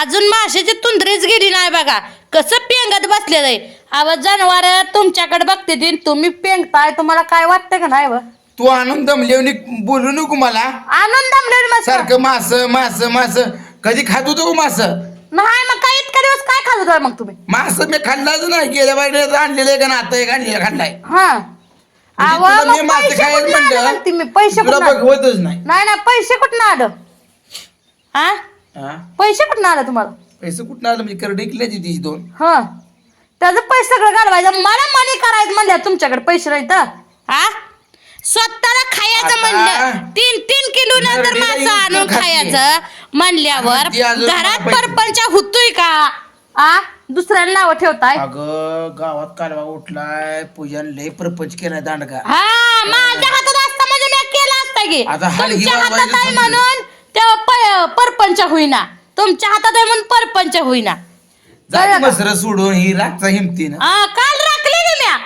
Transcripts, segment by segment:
अजून माशाची तुंदरीच गेली नाही बघा. कसं पेंगत बसलेलं आहे. आवाज जनावर तुमच्याकडे बघते ती तुम्ही पेंगताय तुम्हाला काय वाटतं का नाही व? तू आनंद दमलेवनी बोलू नको मला. आनंद मस्त. सारखं मास मास मास. कधी खात होतो मास? नाही मग काय इतका दिवस काय खात होता मग तुम्ही? मास मी खाल्लाच नाही. गेल्या बाहेर आणलेलं आहे का ना आता एक आणलेलं खाल्लाय. हा. म्हणजे अहो, तुला मी मग मासे पैसे खायला कुठनं आले म्हणलं, म्हणते मी पैसे तुला कुठनं आले? बघवतच नाही. नाही नाही पैसे कुठनं आलं? हा हा? पैसे कुठनं आलं तुम्हाला? पैसे कुठं आलं? म्हणजे करडे किल्ल्याची तिची दोन. हा. त्याचं पैसे सगळं घालवायचं. मला मनी करायचं म्हणल्या तुमच्याकडे पैसे नाही तर. हा? स्वतःला खायचं आता म्हणलं. तीन तीन किलो नंतर नरडीला मासं येऊन आणून खाते. खायचं म्हणल्यावर आणि ती अजून घरात पैसे- परपंच होतोय का? आ? दुसऱ्याला नाव ठेवताय? अगं गावात कालवा उठलाय. पूजन लय प्रपंच केलाय दांडगा. हा माझ्या हातात असता म्हणजे मी केला असता की. आता हलगी तुमच्या हातात वाजवायची आहे समजली. म्हणून तेव्हा प- परपंच होईना. तुमच्या हातात आहे म्हणून परपंच होईना. जाती कळलं का? मसर सोडून ही रागचा हिमतीनं. हा काल राखली की म्या.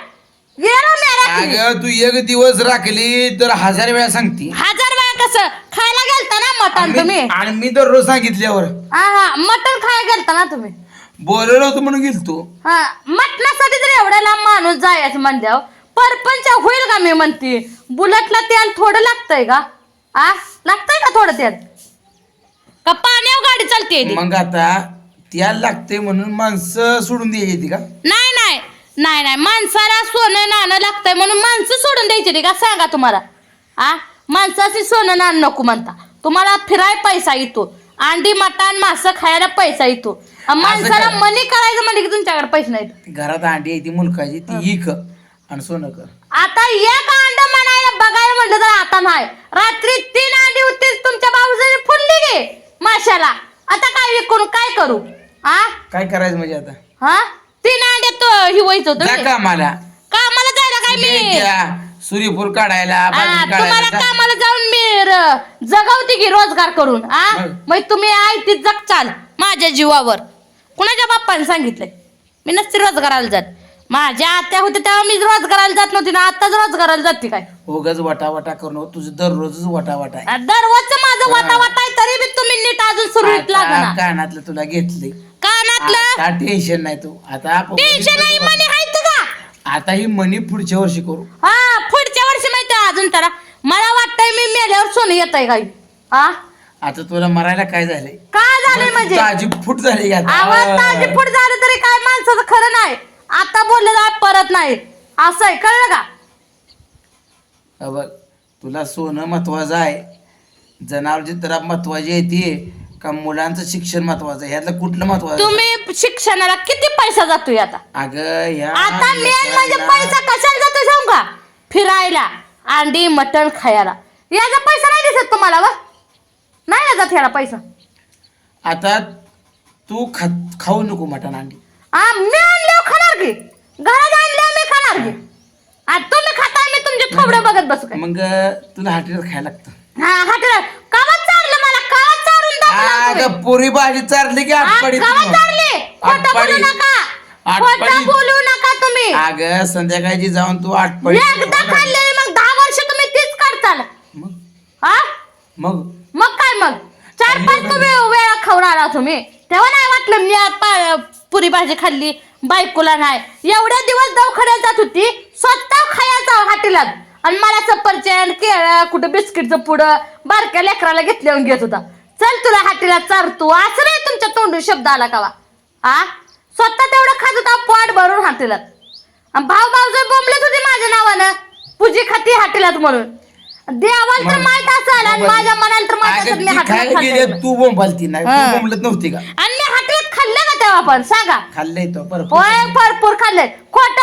गेलो म्या राखली. अगं तू एक दिवस राखली तर हजार वेळा सांगते. हजार वेळा कसं? खायला गेलता ना मटण तुम्ही? आणि मी दररोज सांगितल्यावर. हा हा मटण खायला गेलता ना तुम्ही? बोललो होतो म्हणून गेलतो. हा मटणासाठी जर एवढ्या लांब माणूस जायचं म्हणल्यावर परपंच होईल का मी म्हणते? बुलेटला तेल थोडं लागतंय का? आ? लागतंय का थोडं तेल? का पाण्यावर गाडी चालते मग आता त्याला लागते म्हणून माणसं सोडून द्यायची का? नाही नाही नाही नाही. माणसाला सोनं नाणं लागतंय म्हणून माणसं सोडून द्यायची ती का? सांगा तुम्हाला. आ? माणसाची सोनं नाणं नको म्हणता. तुम्हाला फिराय पैसा येतो. अंडी मटण मासं खायला पैसा येतो. माणसाला काय? मनी करायचं म्हणजे की तुमच्याकडे पैसे नाहीत. घरात अंडी आहे ती मुलकाची ती इक. आणि सोनं कर. आता एक अंड म्हणायला बघायला म्हटलं तर आता नाही. रात्री तीन अंडी होती तुमच्या बाबूजाने फुलली गे माशाला. आता काय विकून काय करू? आ? काय करायचं म्हणजे आता? हा? तीन अंड्यात ही व्हायचं होतं जा मी. कामाला. कामाला जायला काय मी? सूर्यफूल काढायला तुम्हाला काढायला. कामाला जाऊन मी र- जगवते की रोजगार करून आ? मग? मग तुम्ही आई ती जगचाल माझ्या जीवावर. कुणाच्या बाप्पाने सांगितलंय? मी नसते रोजगाराला जात. माझ्या आत्या होत्या तेव्हा मी रोजगाराला जात नव्हती ना आताच रोजगाराला जाते काय? उगाच वटा वटा करू नको तुझं दररोजच वटा वटा आहे दररोजचं माझं वाटा वाटा आहे तरी बी तुम्ही नीट अजून सुरळीत आता लागना कानातलं तुला घेतलंय. कानातलं? आता टेन्शन नाही तू. आता आपण टेन्शन नाही मनी आहेत का आता ही मनी पुढच्या वर्षी करू. हा पुढच्या वर्षी माहिती आहे अजून त्याला मला वाटतंय मी मेल्यावर सोनं येत आहे काही. हा? आता तुला मरायला काय झालंय? का झालंय म्हणजे? ताजी फूट झाली आता. आवाज ताजी फुट झालं तरी काय माणसाचं खरं नाही. आता बोललं जात परत नाही. असं आहे कळलं का? हा बघ तुला सोनं महत्वाचं आहे. जनावरची तर महत्वाची आहे ती का मुलांचं शिक्षण महत्वाचं आहे? ह्यातलं कुठलं महत्वाचं तुम्ही शिक्षणाला किती पैसा जातोय आता? अगं ह्या आता मेन म्हणजे पैसा कशाला जातोय सांगू का? फिरायला अंडी मटण खायला. याचा पैसा नाही दिसत तुम्हाला व? नाही ना जात ह्याला पैसा. आता तू खा खाऊ नको मटण अंडी. आ, मी की घरात आणल्यावर मी खाणार की आणि तुम्ही खाता मी तुमचे थोबडं बघत बसू काय? मग तुला हॉटेल खायला लागतं. हा हॉटेल चारलं मला? चारून दाखवलं तुम्ही. अगं पुरी भाजी चारली की आठपडी खोटं बोलू. नका. बोलू तुम्ही. अगं संध्याकाळची जाऊन तू आठपडी एकदा खाल्लेली मग दहा वर्ष तुम्ही तीच काढताल मग? हा मग? मग काय मग? चार पाच तुम्ही वेळा खाऊन आला तुम्ही. तेव्हा नाही वाटलं मी आज पा- पुरी भाजी खाल्ली. बायकोला नाही. एवढ्या दिवस दवाखान्यात जात होती स्वतः खायचा हाटेलात. आणि मला सफरचंद केळं कुठं बिस्किटचं पुढं बारक्या लेकराला घेतल्यावर घेत होता. चल तुला हाटेलात चारतो. असं नाही तुमच्या तोंडून शब्द आला कावा. आ? स्वतः तेवढं खात होता पोट भरून हाटेलात. भाऊ भाऊ जर बोंबलेत होते माझ्या नावानं पूजी खाती हाटेलात म्हणून. देवाला तर माहीत असेल आणि माझ्या मनाला तर माहीत असेल मी ती हाटेलात खायला गेली खाल्लंय. तू बोंबालती नाही हा. तू बोंबलत नव्हती का? आणि मी हाटेलात खाल्लं का तेव्हा पण? सांगा. खाल्लंय तो होय भरपूर खाल्ले खोटं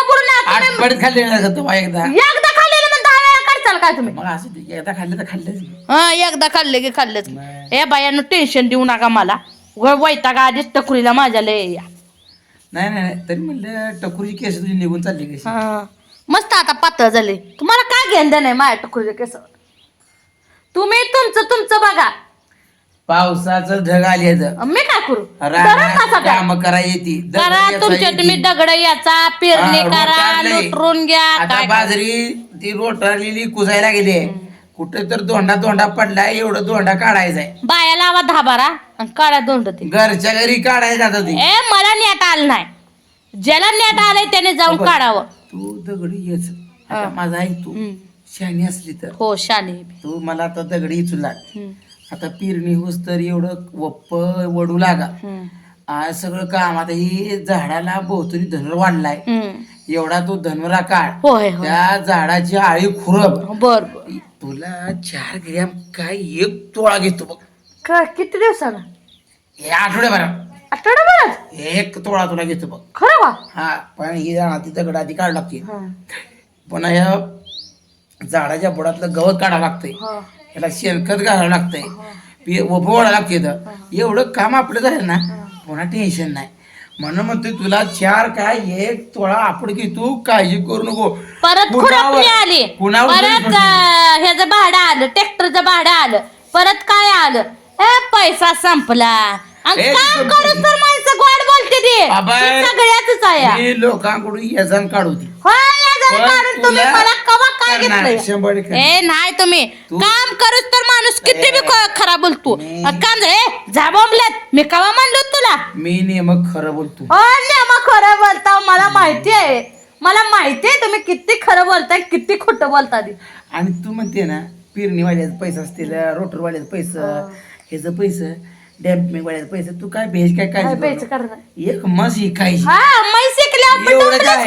खाल्ले ना का तेव्हा एकदा. एकदा खाल्लेलं मग दहा वेळा काढचाल काय तुम्ही? मग असं ते एकदा खाल्लं तर खाल्लंच हा एकदा खाल्ले की खाल्लेच. नाही. ए बायानं टेन्शन देऊ नका मला. व- वैताग आधीच टकुरीला माझ्या लय या. नाही नाही नाही. तरी म्हणलं टकुरीची केस तुझी निघून चालली कशी? हा. मस्त आता पातळ झाले. तुम्हाला काय घेणं आहे माझ्या टकुरीच्या केसावर? तुम्ही तुमचं तुमचं बघा. पावसाचं ढग आली मी काय करू? काम करा येते. करा तुमच्या तुम्ही दगड याचा पेरणी करा लुटरून घ्या आता काय करा. बाजरी ती रोटारलेली कुजायला गेली. कुठे तर दोंडा दोंडा पडलाय एवढं दोंडा काढायचा आहे. बाया लावा दहा बारा आणि काढा दोंड ते. घरच्या घरी काढायचं आता ते. ए मला नेट आलं नाही. ज्याला नेट आलंय त्याने जाऊन. काढावं. तू दगडी येच आता. माझा ऐक तू. हम्म. शहाणी असली तर. हो शाने तू मला आता दगडी इचू लाग. आता पिरणी होस तर एवढं वप्प वडू लागा. आज सगळं काम आता हे झाडाला भोवतरी धनर वाढलाय. एवढा तो धनवरा काढ होय होय. त्या झाडाची आळी खुरब बर बर. तुला चार ग्रॅम काय एक तोळा घेतो बघ. का किती दिवसाला? हे आठवड्याभरात. आठवड्याभरात? एक तोळा तुला घेतो बघ. खरं हा पण ही झाडा ती दगड आधी काढ लागते पुन्हा या झाडाच्या बुडातलं गवत काढावं लागतंय. ह्याला शेणखत घालावं लागतंय. ओपवाडा लागते तर एवढं काम आपलं झालं ना पुन्हा टेन्शन नाही. म्हणून म्हणतोय तुला चार काय एक तोळा आपण की तू काळजी करू नको. परत कुणावर- आली. परत ह्याचं भाडं आलं ट्रॅक्टरचं भाडं आलं परत काय आलं? पैसा संपला. काम तर माणसं गोड बोलते ते. सगळ्याच आहे. लोकांकडून यजन काढू दे. मला कवा शंभर टक्के. ए नाही तुम्ही. तू- काम करूच तर माणूस किती बी ख- खराब बोलतो. मी- काम ए जा बोंबल्यात. मी कवा म्हणलो तुला? मी नेमक खरं बोलतो. मग खरं बोलता. मला माहिती आहे. मला माहिती आहे तुम्ही किती खरं बोलताय किती खोटं बोलता ती. आणि तू म्हणते ना पेरणीवाल्याचं पैसा असतील रोटरवाल्याचं पैसा ह्याचं पैसे डॅम्पिंग वाल्याचं पैसे तू काय भेज काय काय काय प्यायचं करणार एक मस हा एवढं काय?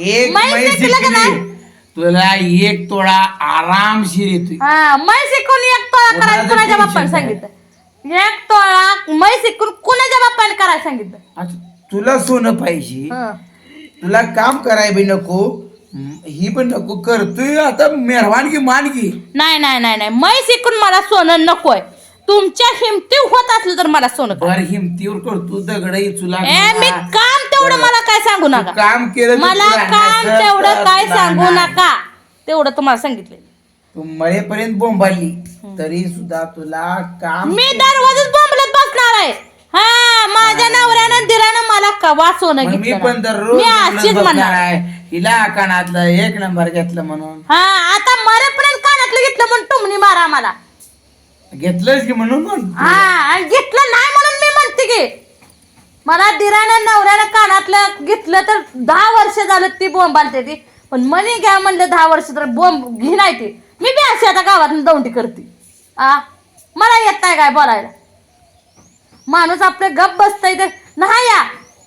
एक मै म्हैस शिकलं का नाही विकली, तुला एक तोळा आरामशीर येतोय. हा मै शिकून एक तोळा करायला कोणाचं कुणाच्या tension बाप्पाने नाही. सांगितलं? एक तोळा मै शिकून कुणाच्या बाप्पाने करायला सांगितलं? तुला सोनं पाहिजे. हं. तुला काम कराय बी नको. ही पण नको. करतोय आता मेहरवानगी मानगी. नाही नाही नाही नाही. मै शिकून मला सोनं नकोय. तुमच्या हिमती तर मला सोनं. बर हिमतीवर करतो दगड इचूला ए मी काम तेवढं मला काय सांगू नका. काम केलं तर मला तुला काम नाही, तेवढं तर काय तुला सांगू नाही. नका. तेवढं तुम्हाला सांगितलं तू मरेपर्यंत बोंबाली. तरी सुद्धा तुला काम मी दररोजच बोंबलत बसणार आहे. हा माझ्या नवऱ्यानं दिरानं मला कवा सोनं मग मी घेतलं पण नाही. दररोज मी अशीच बघणार म्हणणार. आहे. हिला कानातलं एक नंबर घेतलं म्हणून. हा आता मरेपर्यंत कानातलं घेतलं म्हणून टुमणी मारा मला घेतलंच की म्हणून म्हणतो. हा आणि घेतलं नाही म्हणून मी म्हणते की मला दिरानं नवऱ्यानं कानातलं घेतलं तर दहा वर्ष झालं ती बोंबालते ती. पण मनी घ्या म्हणलं दहा वर्ष तर बोंब घे नाही ती. मी बी अशी आता गावात दौंडी करते. आ मला येत नाही काय बोलायला? माणूस आपलं गप बसतंय तर नाही या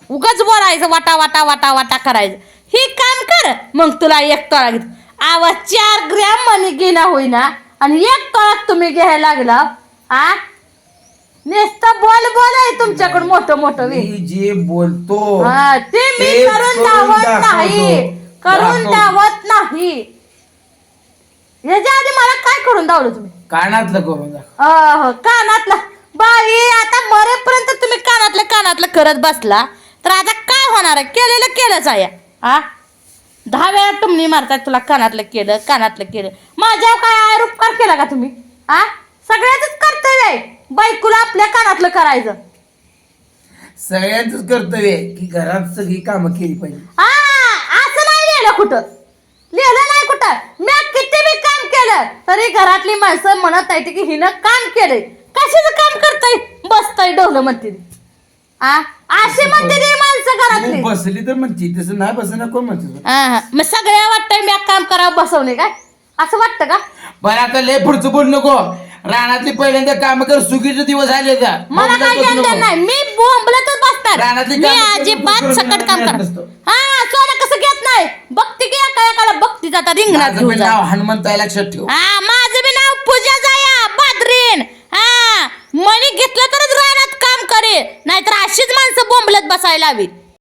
उगाच बोलायचं वाटा वाटा वाटा वाटा करायचं. हे काम कर मग तुला एक तोळा घेत. आवाज चार ग्रॅम मनी घेणं होईना. आणि एक तोळा तुम्ही घ्यायला लागला आ? नुसतं बोल बोल आहे तुमच्याकडे मोठं मोठं वे. मी जे बोलतो हा, ते मी करून करून दावत दाखवतो. नाही करून दाखव. दावत नाही. याच्या आधी मला काय करून दावलं तुम्ही? कानातलं करून दाखव. अह, कानातला. बाई आता मरेपर्यंत तुम्ही कानातलं कानातलं करत बसला तर आता काय होणार आहे? केलेलं केलंच आहे. हा दहा वेळा टुमणी मारतात तुला कानातलं केलं कानातलं केलं माझ्यावर काय उपकार केला का तुम्ही? हा सगळ्याच कर्तव्य आहे. बायकोला आपल्या कानातलं करायचं. सगळ्यांच कर्तव्य आहे की घरात सगळी कामं केली पाहिजे. असं नाही लिहिलं कुठं? लिहिलं नाही कुठं? मी किती बी काम केलं तरी घरातली माणसं म्हणत आहे की हिनं काम केलंय. कशाचं काम करताय? बसताय डोलं म्हणते. आ अशी म्हणते ती माणसं घरातली. बसली तर म्हणती तसं नाही बसणार कोण म्हणते हा. मग सगळ्या वाटतंय मी काम करावं बसवणे काय? असं वाटतं का? बरं आता लय पुढचं बोल नको. रानातली पहिल्यांदा काम कर सुगीचे दिवस आले का? मला काय बोंबलत बसू नको. नाही. मी बोंबलतच बसणार. रानातली मी कामं करून अजिबात करून सकट काम घेत कर नसतो. हा सोनं कसं घेत नाही? बघते की एका एकाला बघती जाता रिंगणात माझं घेऊन पण जा नाव हनुमंत लक्षात ठेव. हा माझं बी नाव पूजा मनी घेतलं तरच रानात काम करे. नाहीतर अशीच माणसं बोंबलत बसायला हवीत.